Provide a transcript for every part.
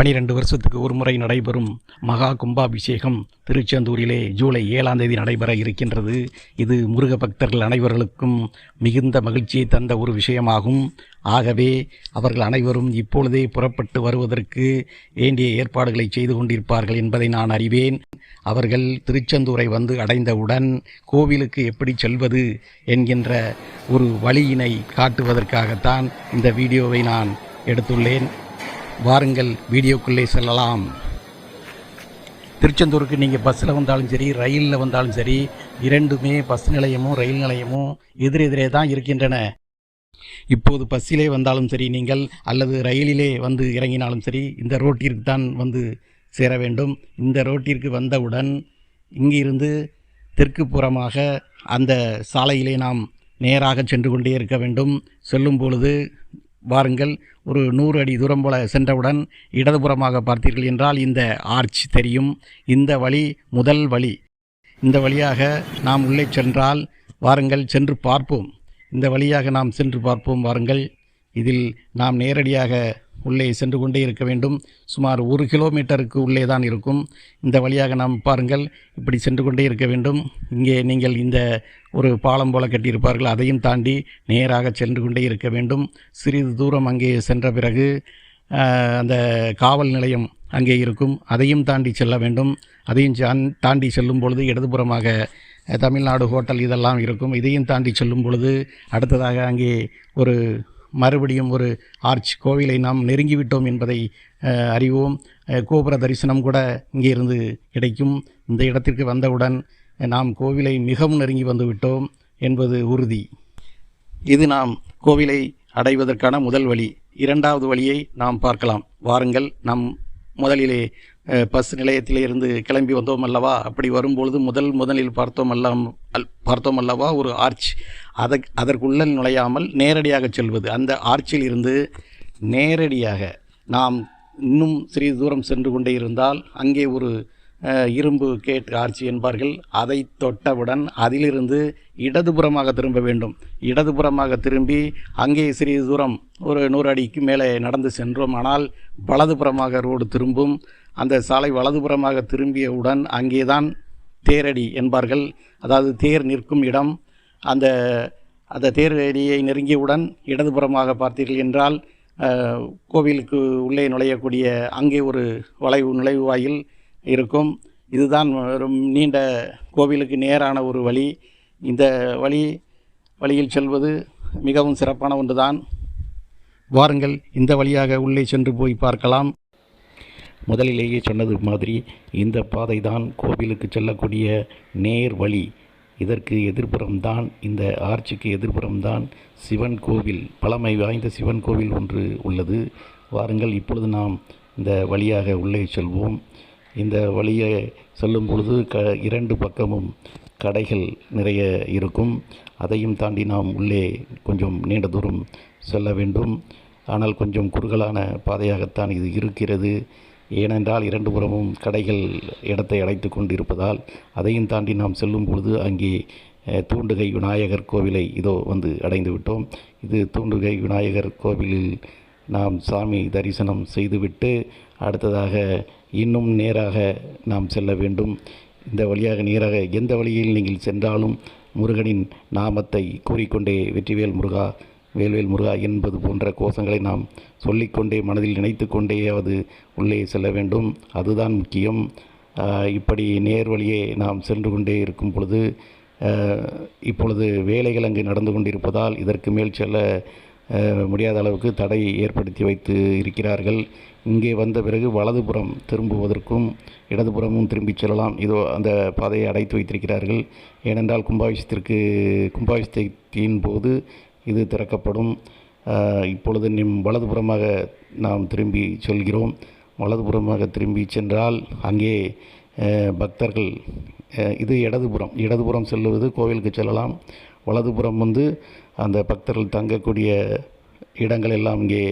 பனிரெண்டு வருஷத்துக்கு ஒரு முறை நடைபெறும் மகா கும்பாபிஷேகம் திருச்செந்தூரிலே ஜூலை ஏழாம் தேதி நடைபெற இருக்கின்றது. இது முருக பக்தர்கள் அனைவர்களுக்கும் மிகுந்த மகிழ்ச்சியை தந்த ஒரு விஷயமாகும். ஆகவே அவர்கள் அனைவரும் இப்பொழுதே புறப்பட்டு வருவதற்கு வேண்டிய ஏற்பாடுகளை செய்து கொண்டிருப்பார்கள் என்பதை நான் அறிவேன். அவர்கள் திருச்செந்தூரை வந்து அடைந்தவுடன் கோவிலுக்கு எப்படி செல்வது என்கின்ற ஒரு வழியினை காட்டுவதற்காகத்தான் இந்த வீடியோவை நான் எடுத்துள்ளேன். வாருங்கள் வீடியோக்குள்ளே செல்லலாம். திருச்செந்தூருக்கு நீங்கள் பஸ்ஸில் வந்தாலும் சரி ரயிலில் வந்தாலும் சரி இரண்டுமே பஸ் நிலையமும் ரயில் நிலையமும் எதிரெதிரே தான் இருக்கின்றன. இப்போது பஸ்ஸிலே வந்தாலும் சரி நீங்கள் அல்லது ரயிலிலே வந்து இறங்கினாலும் சரி இந்த ரோட்டிற்கு தான் வந்து சேர வேண்டும். இந்த ரோட்டிற்கு வந்தவுடன் இங்கிருந்து தெற்கு புறமாக அந்த சாலையிலே நாம் நேராக சென்று கொண்டே இருக்க வேண்டும். செல்லும் பொழுது வாருங்கள். ஒரு நூறு அடி தூரம் போல சென்றவுடன் இடதுபுறமாக பார்த்தீர்கள் என்றால் இந்த ஆர்ச் தெரியும். இந்த வழி முதல் வழி. இந்த வழியாக நாம் உள்ளே சென்றால் வாருங்கள் சென்று பார்ப்போம். இந்த வழியாக நாம் சென்று பார்ப்போம் வாருங்கள். இதில் நாம் நேரடியாக உள்ளே சென்று கொண்டே இருக்க வேண்டும். சுமார் ஒரு கிலோமீட்டருக்கு உள்ளே தான் இருக்கும். இந்த வழியாக நாம் பாருங்கள். இப்படி சென்று கொண்டே இருக்க வேண்டும். இங்கே நீங்கள் இந்த ஒரு பாலம் போல கட்டியிருப்பார்கள். அதையும் தாண்டி நேராக சென்று கொண்டே இருக்க வேண்டும். சிறிது தூரம் அங்கே சென்ற பிறகு அந்த காவல் நிலையம் அங்கே இருக்கும். அதையும் தாண்டி செல்ல வேண்டும். அதையும் தாண்டி செல்லும் பொழுது இடதுபுறமாக தமிழ்நாடு ஹோட்டல் இதெல்லாம் இருக்கும். இதையும் தாண்டி செல்லும் பொழுது அடுத்ததாக அங்கே ஒரு மறுபடியும் ஒரு ஆர்ச் கோவிலை நாம் நெருங்கிவிட்டோம் என்பதை அறிவோம். கோபுர தரிசனம் கூட இங்கே இருந்து கிடைக்கும். இந்த இடத்திற்கு வந்தவுடன் நாம் கோவிலை மிகவும் நெருங்கி வந்துவிட்டோம் என்பது உறுதி. இது நாம் கோவிலை அடைவதற்கான முதல் வழி. இரண்டாவது வழியை நாம் பார்க்கலாம். வாருங்கள் நாம் முதலிலே பஸ் நிலையத்தில் இருந்து கிளம்பி வந்தோம் அல்லவா? அப்படி வரும்பொழுது முதல் முதலில் பார்த்தோம் அல்லாம் அல்- பார்த்தோம் அல்லவா? ஒரு ஆர்ச். அதை அதற்குள்ளே நுழையாமல் நேரடியாக செல்வது. அந்த ஆர்ச்சில் இருந்து நேரடியாக நாம் இன்னும் சிறிது தூரம் சென்று கொண்டே இருந்தால் அங்கே ஒரு இரும்பு கேட் ஆர்ச்சி என்பார்கள். அதை தொட்டவுடன் அதிலிருந்து இடதுபுறமாக திரும்ப வேண்டும். இடதுபுறமாக திரும்பி அங்கே சிறிது தூரம் ஒரு நூறு அடிக்கு மேலே நடந்து சென்றோம். ஆனால் வலதுபுறமாக ரோடு திரும்பும். அந்த சாலை வலதுபுறமாக திரும்பியவுடன் அங்கேதான் தேரடி என்பார்கள். அதாவது தேர் நிற்கும் இடம். அந்த அந்த தேரடியை நெருங்கியவுடன் இடதுபுறமாக பார்த்தீர்கள் என்றால் கோவிலுக்கு உள்ளே நுழையக்கூடிய அங்கே ஒரு வளைவு நுழைவு வாயில் இருக்கும். இதுதான் நீண்ட கோவிலுக்கு நேரான ஒரு வழி. இந்த வழி வழியில் செல்வது மிகவும் சிறப்பான ஒன்றுதான். வாருங்கள் இந்த வழியாக உள்ளே சென்று போய் பார்க்கலாம். முதலிலேயே சொன்னது மாதிரி இந்த பாதை தான் கோவிலுக்கு செல்லக்கூடிய நேர் வழி. இதற்கு எதிர்ப்புறம்தான் இந்த ஆர்ச்சிக்கு எதிர்ப்புறம்தான் சிவன் கோவில் பழமை வாய்ந்த சிவன் கோவில் ஒன்று உள்ளது. வாருங்கள் இப்பொழுது நாம் இந்த வழியாக உள்ளே செல்வோம். இந்த வழியை செல்லும் பொழுது க இரண்டு பக்கமும் கடைகள் நிறைய இருக்கும். அதையும் தாண்டி நாம் உள்ளே கொஞ்சம் நீண்ட தூரம் செல்ல வேண்டும். ஆனால் கொஞ்சம் குறுகலான பாதையாகத்தான் இது இருக்கிறது. ஏனென்றால் இரண்டு புறமும் கடைகள் இடத்தை அடைத்து கொண்டிருப்பதால் அதையும் தாண்டி நாம் செல்லும் பொழுது அங்கே தூண்டுகை விநாயகர் கோவிலை இதோ வந்து அடைந்து விட்டோம். இது தூண்டுகை விநாயகர் கோவிலில் நாம் சாமி தரிசனம் செய்துவிட்டு அடுத்ததாக இன்னும் நேராக நாம் செல்ல வேண்டும். இந்த வழியாக நேராக எந்த வழியில் நீங்கள் சென்றாலும் முருகனின் நாமத்தை கூறிக்கொண்டே வெற்றிவேல் முருகா வேல்வேல் முருகா என்பது போன்ற கோஷங்களை நாம் சொல்லிக்கொண்டே மனதில் நினைத்து கொண்டேயாவது உள்ளே செல்ல வேண்டும். அதுதான் முக்கியம். இப்படி நேர் வழியே நாம் சென்று கொண்டே இருக்கும் பொழுது இப்பொழுது வேலைகள் அங்கு நடந்து கொண்டிருப்பதால் இதற்கு மேல் செல்ல முடியாத அளவுக்கு தடை ஏற்படுத்தி வைத்து இருக்கிறார்கள். இங்கே வந்த பிறகு வலதுபுறம் திரும்புவதற்கும் இடதுபுறமும் திரும்பிச் செல்லலாம். இதோ அந்த பாதையை அடைத்து வைத்திருக்கிறார்கள். ஏனென்றால் கும்பாபிஷத்திற்கு கும்பாபிஷத்தின் போது இது திறக்கப்படும். இப்பொழுது நிம் வலதுபுறமாக நாம் திரும்பி செல்கிறோம். வலதுபுறமாக திரும்பி சென்றால் அங்கே பக்தர்கள் இது இடதுபுறம். இடதுபுறம் செல்லுவது கோவிலுக்கு செல்லலாம். வலதுபுறம் வந்து அந்த பக்தர்கள் தங்கக்கூடிய இடங்கள் எல்லாம் இங்கே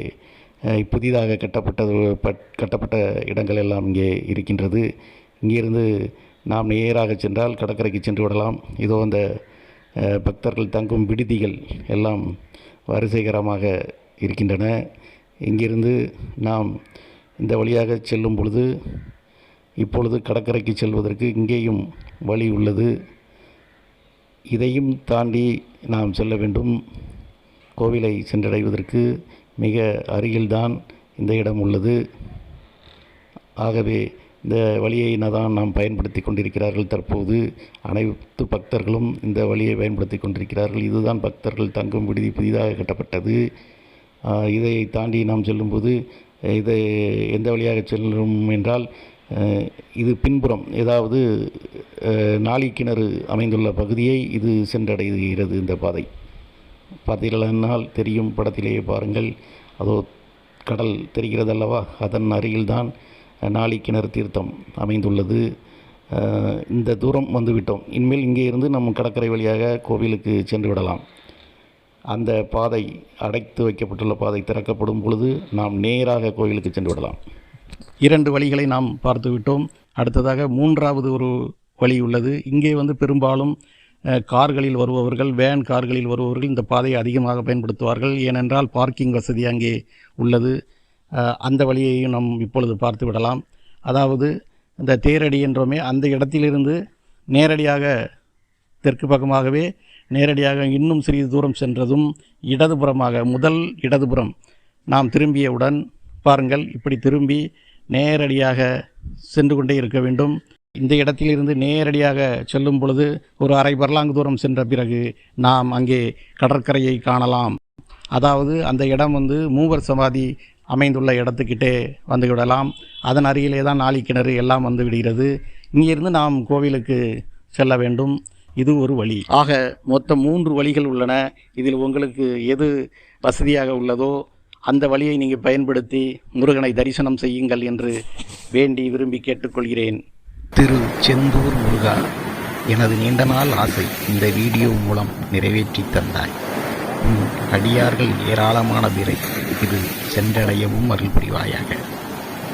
புதிதாக கட்டப்பட்டது பட்- கட்டப்பட்ட இடங்கள் எல்லாம் இங்கே இருக்கின்றது. இங்கிருந்து நாம் நேராக சென்றால் கடற்கரைக்கு சென்று விடலாம். இதோ அந்த பக்தர்கள் தங்கும் விடுதிகள் எல்லாம் வரிசைகரமாக இருக்கின்றன. இங்கிருந்து நாம் இந்த வழியாக செல்லும் பொழுது இப்பொழுது கடற்கரைக்கு செல்வதற்கு இங்கேயும் வழி உள்ளது. இதையும் தாண்டி நாம் செல்ல வேண்டும். கோவிலை சென்றடைவதற்கு மிக அருகில்தான் இந்த இடம் உள்ளது. ஆகவே இந்த வழியை தான் நாம் பயன்படுத்தி கொண்டிருக்கிறார்கள் தற்போது. அனைத்து பக்தர்களும் இந்த வழியை பயன்படுத்தி கொண்டிருக்கிறார்கள். இதுதான் பக்தர்கள் தங்கும் விடுதி புதிதாக கட்டப்பட்டது. இதை தாண்டி நாம் செல்லும்போது இதை எந்த வழியாக செல்லும் என்றால் இது பின்புறம் ஏதாவது அஹ் நாளி கிணறு அமைந்துள்ள பகுதியை இது சென்றடைகிறது இந்த பாதை. பார்த்தீர்களானால் தெரியும் படத்திலேயே பாருங்கள். அதோ கடல் தெரிகிறது அல்லவா அதன் அருகில்தான் நாளிக்கிணறு கிணறு தீர்த்தம் அமைந்துள்ளது. இந்த தூரம் வந்துவிட்டோம். இனிமேல் இங்கே இருந்து நம் கடற்கரை வழியாக கோவிலுக்கு சென்று விடலாம். அந்த பாதை அடைத்து வைக்கப்பட்டுள்ள பாதை திறக்கப்படும் பொழுது நாம் நேராக கோவிலுக்கு சென்று விடலாம். இரண்டு வழிகளை நாம் பார்த்து விட்டோம் அடுத்ததாக மூன்றாவது ஒரு வழி உள்ளது. இங்கே வந்து பெரும்பாலும் கார்களில் வருபவர்கள் வேன் கார்களில் வருபவர்கள் இந்த பாதையை அதிகமாக பயன்படுத்துவார்கள். ஏனென்றால் பார்க்கிங் வசதி அங்கே உள்ளது. அந்த வழியையும் நாம் இப்பொழுது பார்த்து விடலாம். அதாவது இந்த தேரடி என்றோமே அந்த இடத்திலிருந்து நேரடியாக தெற்கு பக்கமாகவே நேரடியாக இன்னும் சிறிது தூரம் சென்றதும் இடதுபுறமாக முதல் இடதுபுறம் நாம் திரும்பியவுடன் பாருங்கள் இப்படி திரும்பி நேரடியாக சென்று கொண்டே இருக்க வேண்டும். இந்த இடத்திலிருந்து நேரடியாக செல்லும் பொழுது ஒரு அரை பர்லாங்கு தூரம் சென்ற பிறகு நாம் அங்கே கடற்கரையை காணலாம். அதாவது அந்த இடம் வந்து மூவர் சமாதி அமைந்துள்ள இடத்துக்கிட்டே வந்து விடலாம். அதன் அருகிலே தான் நாளி கிணறு எல்லாம் வந்து விடுகிறது. இங்கிருந்து நாம் கோவிலுக்கு செல்ல வேண்டும். இது ஒரு வழி. ஆக மொத்தம் மூன்று வழிகள் உள்ளன. இதில் உங்களுக்கு எது வசதியாக உள்ளதோ அந்த வழியை நீங்கள் பயன்படுத்தி முருகனை தரிசனம் செய்யுங்கள் என்று வேண்டி விரும்பி கேட்டுக்கொள்கிறேன். திரு செந்தூர் முருகா எனது நீண்ட நாள் ஆசை இந்த வீடியோ மூலம் நிறைவேற்றி தந்தாய். உன் அடியார்கள் ஏராளமான பேரை இது சென்றடையவும் அருள் புரிவாயாக.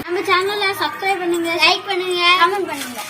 நம்ம சேனலை சப்ஸ்கிரைப் பண்ணுங்க லைக் பண்ணுங்க கமெண்ட் பண்ணுங்க.